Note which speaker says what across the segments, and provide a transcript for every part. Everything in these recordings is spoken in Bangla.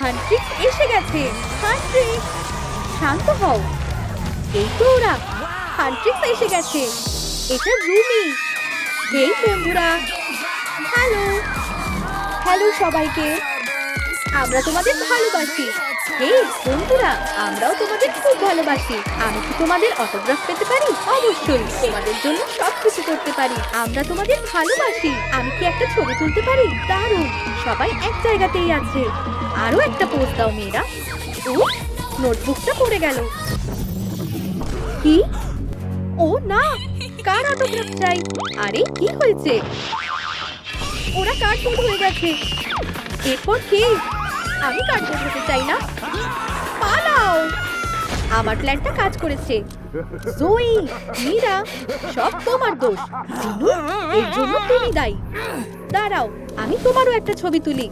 Speaker 1: হান্ট্রিক্স এসে গেছে। হান্ট্রিক, শান্ত হও। এই তো ওরা হান্ট্রিক্স এসে গেছে। এটা রুমি। হেই বন্ধুরা, হ্যালো। হ্যালো সবাইকে। আমরা তোমাদের ভালোবাসি। এই বন্ধুরা, আমরাও তোমাদের খুব ভালোবাসি। আমি কি তোমাদের অটোগ্রাফ পেতে পারি? অবশ্যই, তোমাদের জন্য সব কিছু করতে পারি। আমরা তোমাদের ভালোবাসি। আমি কি একটা ছবি তুলতে পারি? দারুণ! সবাই এক জায়গাতেই আছে। আরও একটা পোজ দাও, মেয়েরা। নোটবুকটা পড়ে গেল। কি? ও না, কার অটোগ্রাফ চাই? আরে, কি হয়েছে? ওরা কার্ডবোর্ড হয়ে গেছে? এরপর কে? আমি কার্ডবোর্ড হতে চাই না? পালাও! আমার প্ল্যানটা কাজ করেছে। জয়ী মীরা, সব তোমার দোষ। এর জন্য তুমি দায়ী। দাঁড়াও, আমি তোমারও একটা ছবি তুলি।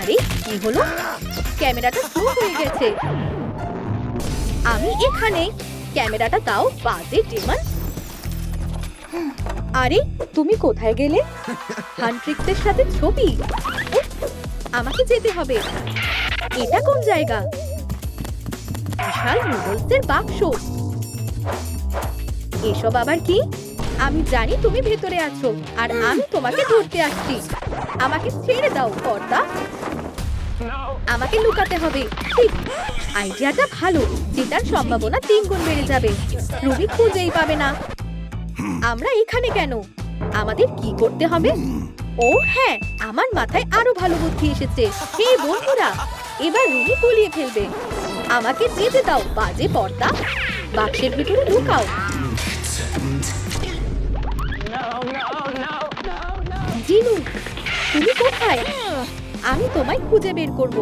Speaker 1: আরে, কি হলো? ক্যামেরাটা স্লো হয়ে গেছে। আমি এখানে। ক্যামেরাটা দাও, বাজে ডেমন আরে, তুমি কোথায় গেলে? হান্ট্রিক্সের সাথে ছবি? আমাকে যেতে হবে। এটা কোন জায়গা? বিশাল নুডলসের বাক্স। এসব আবার কি? আমি জানি তুমি ভেতরে আছো, আর আমি তোমাকে ধরতে আসছি। আমাকে ছেড়ে দাও, পর্দা। আমাকে লুকাতে হবে। আইডিয়াটা ভালো, জেতার সম্ভাবনা তিন গুণ বেড়ে যাবে। রুবি খুঁজেই পাবে না। আমরা এখানে কেন? আমাদের কি করতে হবে? ও হ্যাঁ আমার মাথায় আরও ভালো বুদ্ধি এসেছে। হে বন্ধুরা, এবার রুমি গলিয়ে ফেলবে। আমাকে যেতে দাও, বাজে পর্দা। বাক্সের ভিতরে লুকাও জিনু, তুমি কোথায়? আমি তোমায় খুঁজে বের করব।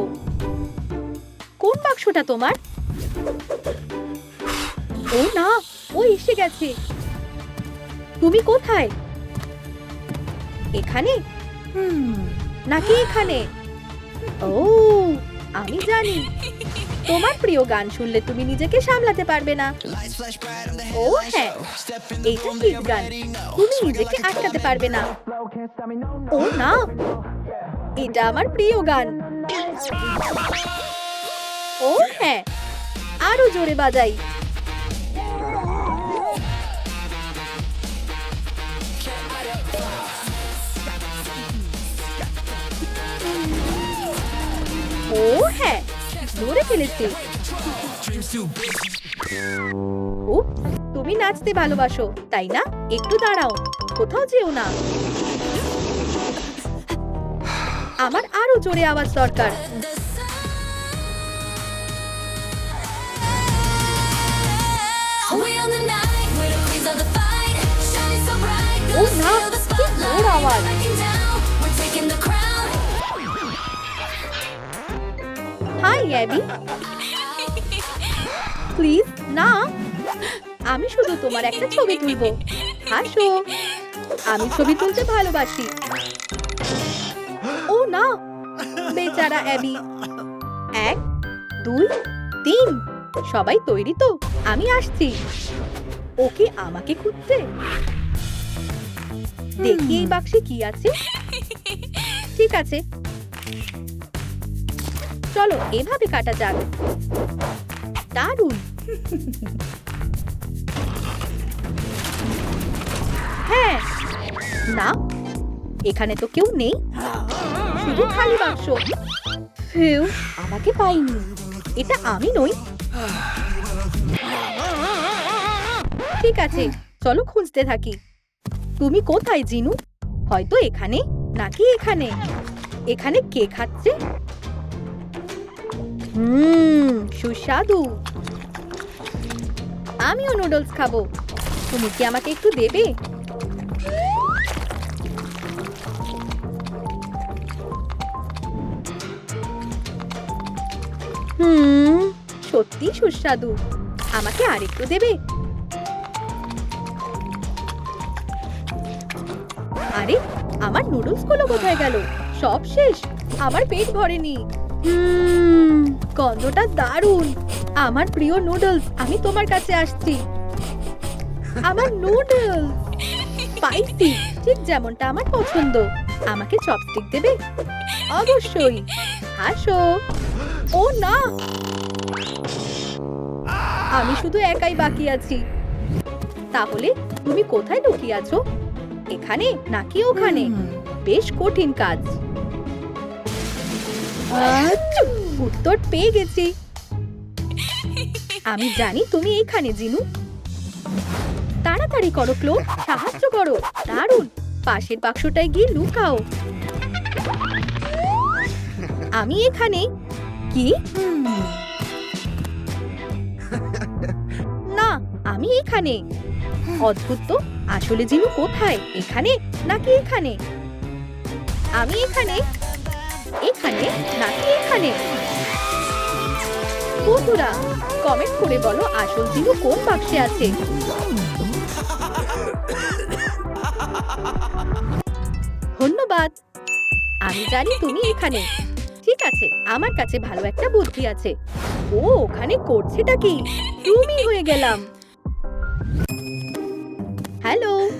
Speaker 1: কোন বাক্সটা তোমার? ও না, ও এসে গেছে। তুমি কোথায়? এখানে? হুম, নাকি এখানে? ও, আমি জানি। তোমার প্রিয় গান শুনলে তুমি নিজেকে সামলাতে পারবে না। ও হ্যাঁ এইটা হিট গান। তুমি নিজেকে আটকাতে পারবে না। ও, না, এটা আমার প্রিয় গান। ও হ্যাঁ আরও জোরে বাজাই। ফেলেছি। তুমি নাচতে ভালোবাসো তাই না? একটু দাঁড়াও কোথাও যেও না। আমার আরও জোরে আওয়াজ দরকার।
Speaker 2: We on the night, we're
Speaker 1: hi Abby please না, আমি শুধু তোমার একটা ছবি তুলবো। হাসো। আমি ছবি তুলতে ভালোবাসি। ও না, বেচারা অ্যাবি এক, দুই, তিন। সবাই তৈরি তো, আমি আসছি। ও কি আমাকে খুঁজছে? দেখি এই বাক্সে কি আছে। ঠিক আছে। চলো, এভাবে কাটা যাক দারুণ। হ্যাঁ। না, এখানে তো কেউ নেই। শুধু খালি বাক্স। ফিউ, আমাকে পাইনি। এটা আমি নই। ঠিক আছে, চলো খুঁজতে থাকি। তুমি কোথায়, জিনু? হয়তো এখানে, নাকি এখানে? এখানে কে খাচ্ছে? হুম, সুস্বাদু। আমিও নুডলস খাব। তুমি কি আমাকে একটু দেবে? হুম সত্যি সুস্বাদু। আমাকে আরেকটু দেবে? আরে, আমার নুডলসগুলো কোথায় গেল? সব শেষ। আমার পেট ভরেনি। গন্ধটা দারুণ। আমার প্রিয় নুডলস আমি তোমার কাছে আসছি। আমার নুডলস স্পাইসি ঠিক যেমনটা আমার পছন্দ। আমাকে চপস্টিক দেবে? অবশ্যই। আসো। ও না। আমি শুধু একাই বাকি আছি। তাহলে তুমি কোথায় লুকিয়ে আছো? এখানে নাকি ওখানে? বেশ কঠিন কাজ। উত্তর পেয়ে গেছি। আমি জানি তুমি এখানে, জিনু। তাড়াতাড়ি করো ক্লো সাহায্য করো। দারুণ। পাশের বাক্সটায় গিয়ে লুকাও। আমি এখানে। কি? না, আমি এখানে। অদ্ভুত তো। আসলে জিনু কোথায়? এখানে নাকি এখানে? আমি এখানে। এখানে নাকি এখানে? বন্ধুরা কমেন্ট করে বলো আসল জিনু কোন বাক্সে আছে। ধন্যবাদ। আমি জানি তুমি এখানে। ঠিক আছে, আমার কাছে ভালো একটা বুদ্ধি আছে। ও, ওখানে করছেটা কি? তুমি হয়ে গেলাম। হ্যালো,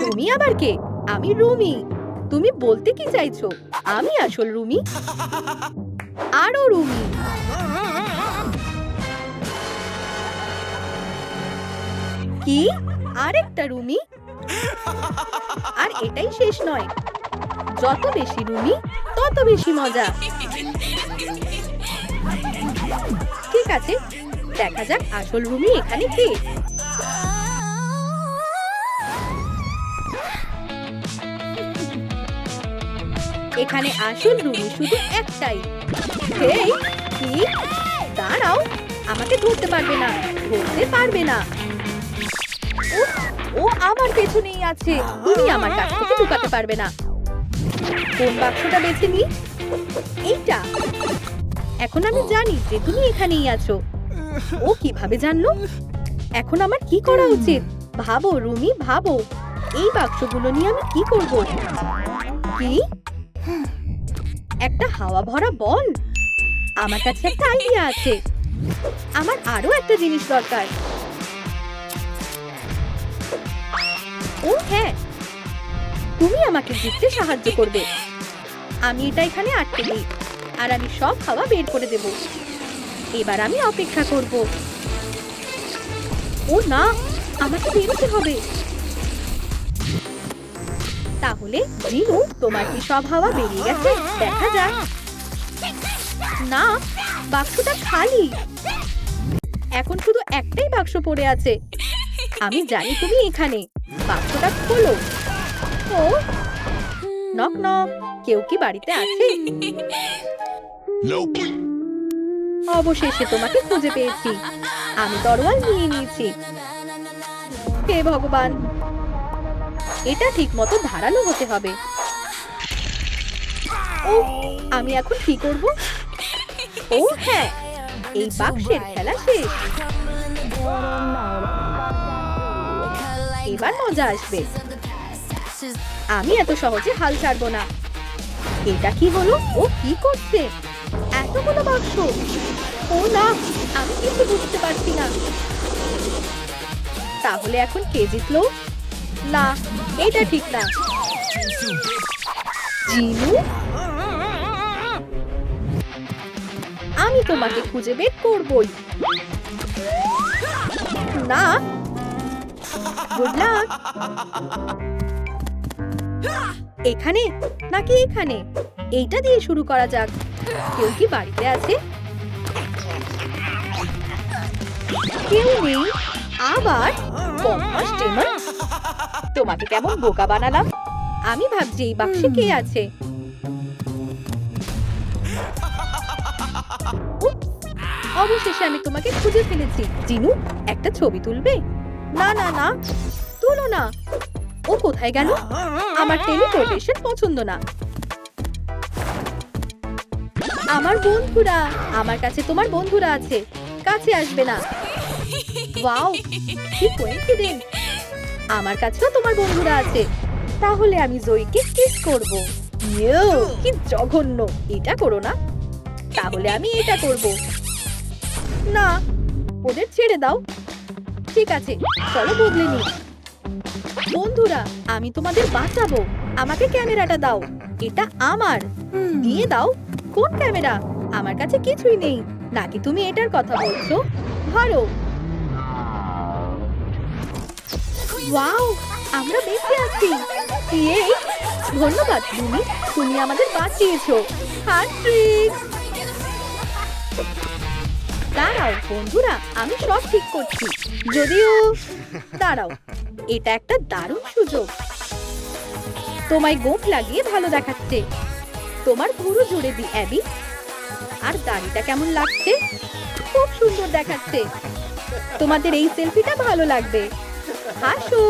Speaker 1: তুমি আবার কে? আমি রুমি। তুমি বলতে কি চাইছো? আমি আসল রুমি? আরও রুমি। কি? আরেকটা রুমি? আর এটাই শেষ নয়। যত বেশি রুমি, তত বেশি মজা। ঠিক আছে, দেখা যাক আসল রুমি এখানে কে? এখানে আসল রুমি শুধু একটাই। কি? দাঁড়াও, আমাকে ধরতে পারবে না, ধরতে পারবে না। ও আমার পেছনেই আছে তুমি আমার কাছ থেকে লুকাতে পারবে না। কোন বাক্সটা বেছে নি? এইটা। এখন আমি জানি যে তুমি এখানেই আছো। ও কীভাবে জানলো? এখন আমার কি করা উচিত? ভাবো, রুমি, ভাবো। এই বাক্সগুলো নিয়ে আমি কি করব? কি? একটা হাওয়া ভরা বল আমার কাছে একটা আইডিয়া আছে। আমার আরও একটা জিনিস দরকার। ও হ্যাঁ। তুমি আমাকে জিততে সাহায্য করবে। আমি এটা এখানে আটকে দিই। আর আমি সব খাওয়া বের করে দেব। এবার আমি অপেক্ষা করব। ও না, আমাকে বেরোতে হবে। তাহলে জিনু তোমার কি সব হাওয়া বেরিয়ে গেছে? দেখা যাক। না বাক্সটা খালি। এখন শুধু একটাই বাক্স পড়ে আছে। আমি জানি তুমি এখানে। বাক্সটা খোলো। ও নক নক। কেউ কি বাড়িতে আছে? অবশেষে তোমাকে খুঁজে পেয়েছি। আমি তরোয়াল নিয়ে নিয়েছি। হে ভগবান! এটা ঠিক মতো ধারালো হতে হবে। ও আমি এখন কি করব? ও হ্যাঁ এই বাক্সের খেলা শেষ। এবার মজা আসবে। আমি এত সহজে হাল ছাড়বো না। এটা কি হলো ও কি করছে? এতগুলো বাক্স। ও না, আমি কিছু বুঝতে পারছি না। তাহলে এখন কে জিতলো? না, এটা ঠিক না। জিনু? আমি তোমাকে খুঁজে বের করবই। না। Good luck. এখানে নাকি এখানে? এইটা দিয়ে শুরু করা যাক। কেউ কি বাড়িতে আছে? কেউ নেই। আবার টেমন তোমাকে কেমন বোকা বানালাম? আমি ভাবছি এই বাক্সে কে আছে? অবশেষে আমি তোমাকে খুঁজে ফেলেছি। জিনু একটা ছবি তুলবে? না না না তুলো না। ও কোথায় গেল? আমার টেলিপোর্টেশন পছন্দ না। আমার বন্ধুরা আমার কাছে তোমার বন্ধুরা আছে। কাছে আসবে না। ওয়াও কি কোইন্সিডেন্ট আমার কাছেও তোমার বন্ধুরা আছে। তাহলে আমি জয়কে কিস করব। ইয়ো কি জঘন্য। এটা করো না। তাহলে আমি এটা করব। না ওদের ছেড়ে দাও। ঠিক আছে চলো বদলে নি বন্ধুরা আমি তোমাদের বাঁচাবো। আমাকে ক্যামেরাটা দাও। এটা আমার। দিয়ে দাও। কোন ক্যামেরা? আমার কাছে কিছুই নেই। নাকি তুমি এটার কথা বলছো? ধরো ওয়াও আমরা বেঁচে আছি। ইয়ে ধন্যবাদ তুমি তুমি আমাদের বাঁচিয়েছো হ্যান্ড্রিক দাঁড়াও, বন্ধুরা, আমি সব ঠিক করছি। যদিও, দাঁড়াও, এটা একটা দারুণ সুযোগ। তোমায় গোপ লাগিয়ে ভালো দেখাচ্ছে। তোমার ভুরু জুড়ে দি, অ্যাবি। আর দাড়িটা কেমন লাগছে? খুব সুন্দর দেখাচ্ছে। তোমাদের এই সেলফিটা ভালো লাগবে। হাসো